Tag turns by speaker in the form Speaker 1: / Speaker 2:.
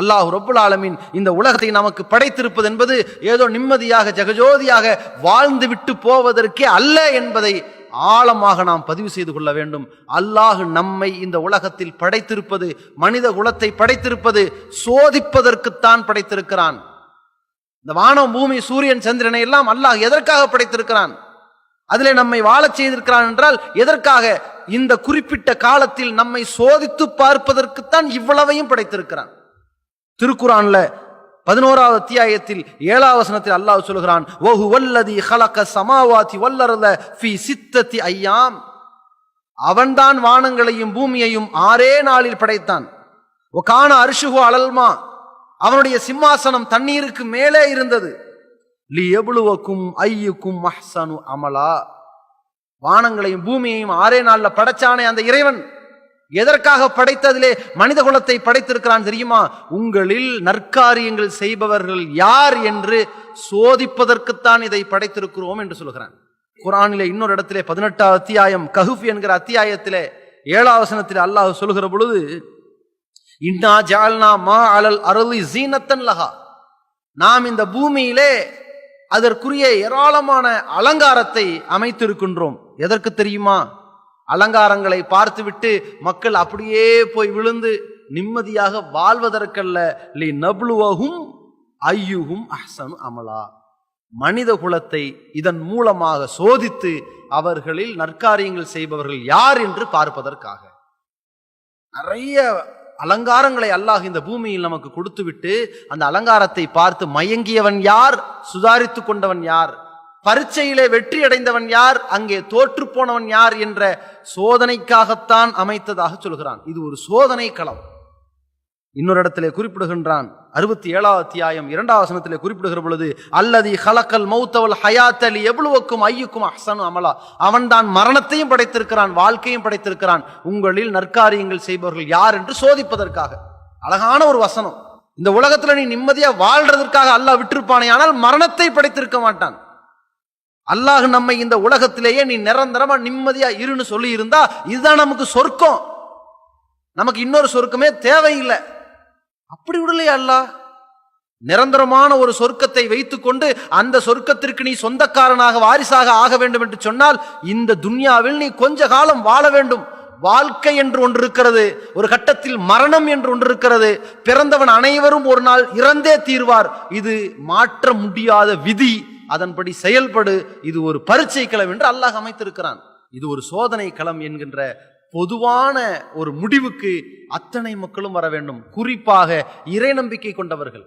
Speaker 1: அல்லாஹ் ரொப்புல் ஆலமின் இந்த உலகத்தை நமக்கு படைத்திருப்பது என்பது ஏதோ நிம்மதியாக ஜெகஜோதியாக வாழ்ந்து விட்டு போவதற்கே அல்ல என்பதை ஆழமாக நாம் பதிவு செய்து கொள்ள வேண்டும். அல்லாஹ் நம்மை இந்த உலகத்தில் படைத்திருப்பது மனித குலத்தை படைத்திருப்பது சோதிப்பதற்குத்தான் படைத்திருக்கிறான். இந்த வானம் பூமி சூரியன் சந்திரனை எல்லாம் அல்லாஹ் எதற்காக படைத்திருக்கிறான்? அதிலே நம்மை வாழச் செய்திருக்கிறான் என்றால் எதற்காக? இந்த குறிப்பிட்ட காலத்தில் நம்மை சோதித்து பார்ப்பதற்குத்தான் இவ்வளவையும் படைத்திருக்கிறான். திருக்குறான்ல பதினோராவது அத்தியாயத்தில் ஏழாவது வசனத்தில் அல்லாஹ் சொல்கிறான் ஓஹு வல்லதி ஹலக்க சமாவாதி வல்லரல ஃபி சித்தத்தி ஐயாம். அவன்தான் வானங்களையும் பூமியையும் ஆறே நாளில் படைத்தான். காண அரிசுகு அலல்மா. அவனுடைய சிம்மாசனம் தண்ணீருக்கு மேலே இருந்தது. லி எவ்வளவுக்கும் ஐயுக்கும் மஹ்சனு அமலா. வானங்களையும் பூமியையும் ஆறே நாளில் படைச்சானே அந்த இறைவன். எதற்காக படைத்ததிலே மனித குலத்தை படைத்திருக்கிறான் தெரியுமா? உங்களில் நற்காரியங்கள் செய்பவர்கள் யார் என்று சோதிப்பதற்குத்தான் இதை படைத்திருக்கிறோம் என்று சொல்கிறான். குரானிலே இன்னொரு இடத்திலே பதினெட்டாவது அத்தியாயம் கஹுஃப் என்கிற அத்தியாயத்திலே ஏழாவசனத்தில் அல்லாஹ் சொல்லுகிற பொழுது இன்னா ஜால்னா மா அலல் அருளி ஜீனத்தன் லஹா. நாம் இந்த பூமியிலே அதற்குரிய ஏராளமான அலங்காரத்தை அமைத்திருக்கின்றோம். எதற்கு தெரியுமா? அலங்காரங்களை பார்த்துவிட்டு மக்கள் அப்படியே போய் விழுந்து நிம்மதியாக வாழ்வதற்கல்ல. லி நப்ளுவகும் ஐயுகும் அஹ்சனு அமலா. மனித குலத்தை இதன் மூலமாக சோதித்து அவர்களில் நற்காரியங்கள் செய்பவர்கள் யார் என்று பார்ப்பதற்காக. நிறைய அலங்காரங்களை அல்லாஹ் இந்த பூமியில் நமக்கு கொடுத்துவிட்டு அந்த அலங்காரத்தை பார்த்து மயங்கியவன் யார்? சுதாரித்து கொண்டவன் யார்? பரீட்சையிலே வெற்றி அடைந்தவன் யார்? அங்கே தோற்று போனவன் யார்? என்ற சோதனைக்காகத்தான் அமைத்ததாக சொல்கிறான். இது ஒரு சோதனை களம். இன்னொரு இடத்திலே குறிப்பிடுகின்றான். அறுபத்தி ஏழாவது அத்தியாயம் இரண்டாவது வசனத்திலே குறிப்பிடுகிற பொழுது அல்லது ஹலக்கல் மௌத்தவல் ஹயாத்தலி எவ்வளவுக்கும் ஐயுக்கும் அஹ்சனு அமலா. அவன் தான் மரணத்தையும் படைத்திருக்கிறான் வாழ்க்கையும் படைத்திருக்கிறான். உங்களில் நற்காரியங்கள் செய்பவர்கள் யார் என்று சோதிப்பதற்காக. அழகான ஒரு வசனம். இந்த உலகத்துல நீ நிம்மதியா வாழ்றதற்காக அல்லாஹ் விட்டிருப்பானே ஆனால் மரணத்தை படைத்திருக்க மாட்டான். அல்லாஹ் நம்மை இந்த உலகத்திலேயே நீ நிரந்தரமா நிம்மதியா இருன்னு சொல்லி இருந்தா இதுதான் நமக்கு சொர்க்கம். நமக்கு இன்னொரு சொர்க்கமே தேவையில்லை. அப்படி விடலையா அல்லாஹ்? நிரந்தரமான ஒரு சொர்க்கத்தை வைத்துக்கொண்டு அந்த சொர்க்கத்திற்கு நீ சொந்தக்காரனாக வாரிசாக ஆக வேண்டும் என்று சொன்னால் இந்த துன்யாவில் நீ கொஞ்ச காலம் வாழ வேண்டும். வாழ்க்கை என்று ஒன்று இருக்கிறது ஒரு கட்டத்தில் மரணம் என்று ஒன்று இருக்கிறது. பிறந்தவன் அனைவரும் ஒரு நாள் இறந்தே தீர்வார். இது மாற்ற முடியாத விதி. அதன்படி செயல்படு. இது ஒரு பரீட்சை களம் என்று அல்லாஹ் அமைத்திருக்கிறான். இது ஒரு சோதனை களம் என்கின்ற பொதுவான ஒரு முடிவுக்கு அத்தனை மக்களும் வர வேண்டும். குறிப்பாக இறை நம்பிக்கை கொண்டவர்கள்.